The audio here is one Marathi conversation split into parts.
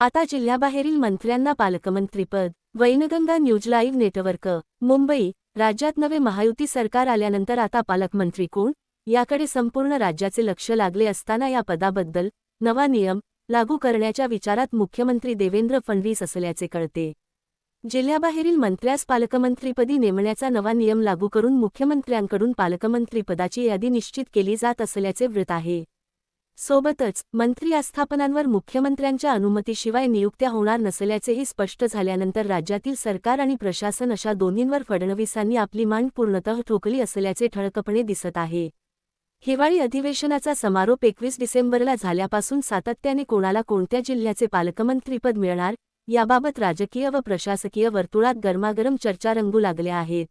आता जिल्ह्याबाहेरील मंत्र्यांना पालकमंत्रीपद Wainganga news live network Mumbai राज्यात नवे महायुती सरकार आल्यानंतर आता पालकमंत्री कोण? याकडे संपूर्ण राज्याचे लक्ष लागले असताना या पदाबद्दल नवा नियम लागू करण्याच्या विचारात मुख्यमंत्री देवेंद्र फडणवीस असल्याचे कळते. जिल्ह्याबाहेरील मंत्र्यास पालकमंत्रीपदी नेमण्याचा नवा नियम लागू करून मुख्यमंत्र्यांकडून पालकमंत्रीपदाची यादी निश्चित केली जात असल्याचे वृत्त आहे. सोबतच मंत्री आस्थापनांवर मुख्यमंत्र्यांच्या अनुमतीशिवाय नियुक्त्या होणार नसल्याचेही स्पष्ट झाल्यानंतर राज्यातील सरकार आणि प्रशासन अशा दोन्हींवर फडणवीसांनी आपली मांड पूर्णतः ठोकली असल्याचे ठळकपणे दिसत आहे. हिवाळी अधिवेशनाचा समारोप एकवीस डिसेंबरला झाल्यापासून सातत्याने कोणाला कोणत्या जिल्ह्याचे पालकमंत्रीपद मिळणार याबाबत राजकीय व प्रशासकीय वर्तुळात गरमागरम चर्चा रंगू लागल्या आहेत.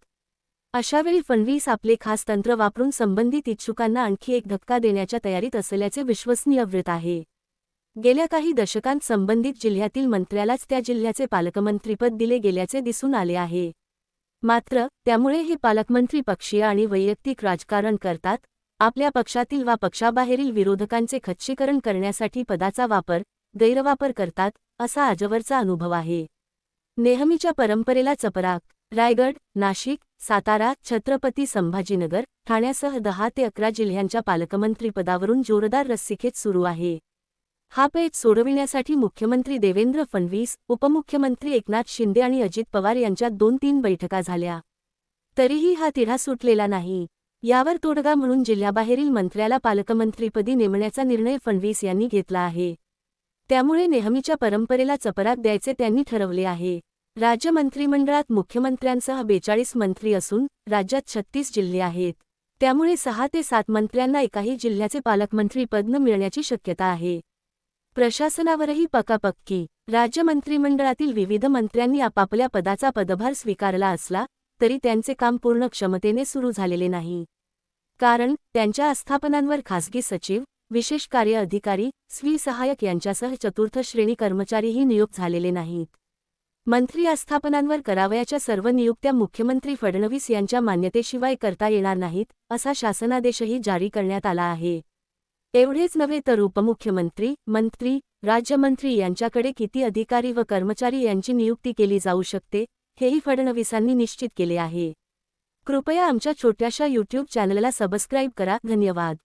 अशावेळी फडणवीस आपले खास तंत्र वापरून संबंधित इच्छुकांना आणखी एक धक्का देण्याच्या तयारीत असल्याचे विश्वसनीय वृत्त आहे. गेल्या काही दशकांत संबंधित जिल्ह्यातील मंत्र्यालाच त्या जिल्ह्याचे पालकमंत्रीपद दिले गेल्याचे दिसून आले आहे. मात्र त्यामुळे हे पालकमंत्री पक्षीय आणि वैयक्तिक राजकारण करतात आपल्या पक्षातील वा पक्षाबाहेरील विरोधकांचे खच्चीकरण करण्यासाठी पदाचा वापर गैरवापर करतात असा आजवरचा अनुभव आहे. नेहमीच्या परंपरेला चपराक रायगड नाशिक सातारा छत्रपती संभाजीनगर ठाण्यासह दहा ते अकरा जिल्ह्यांच्या पालकमंत्रीपदावरून जोरदार रस्सीखेच सुरू आहे. हा पेच सोडविण्यासाठी मुख्यमंत्री देवेंद्र फडणवीस उपमुख्यमंत्री एकनाथ शिंदे आणि अजित पवार यांच्यात दोन तीन बैठका झाल्या. तरीही हा तिढा सुटलेला नाही. यावर तोडगा म्हणून जिल्ह्याबाहेरील मंत्र्याला पालकमंत्रीपदी नेमण्याचा निर्णय फडणवीस यांनी घेतला आहे. त्यामुळे नेहमीच्या परंपरेला चपराक द्यायचे त्यांनी ठरवले आहे. राज्य मंत्रिमंडळात मुख्यमंत्र्यांसह बेचाळीस मंत्री असून राज्यात छत्तीस जिल्हे आहेत. त्यामुळे सहा ते सात मंत्र्यांना एकाही जिल्ह्याचे पालकमंत्रीपद न मिळण्याची शक्यता आहे. प्रशासनावरही पकापक्की राज्य मंत्रिमंडळातील विविध मंत्र्यांनी आपापल्या पदाचा पदभार स्वीकारला असला तरी त्यांचे काम पूर्ण क्षमतेने सुरू झालेले नाही. कारण त्यांच्या आस्थापनांवर खासगी सचिव विशेष कार्य अधिकारी स्वीसहायक यांच्यासह चतुर्थ श्रेणी कर्मचारीही नियुक्त झालेले नाहीत. मंत्री आस्थापनांवर करावयाच्या सर्व नियुक्त्या मुख्यमंत्री फडणवीस यांच्या मान्यतेशिवाय करता येणार नाहीत असा शासनादेशही जारी करण्यात आला आहे. एवढेच नव्हे तर उपमुख्यमंत्री मंत्री राज्यमंत्री यांच्याकडे किती अधिकारी व कर्मचारी यांची नियुक्ती केली जाऊ शकते हेही फडणवीसांनी निश्चित केले आहे. कृपया आमच्या छोट्याशा यूट्यूब चॅनलला सबस्क्राईब करा धन्यवाद.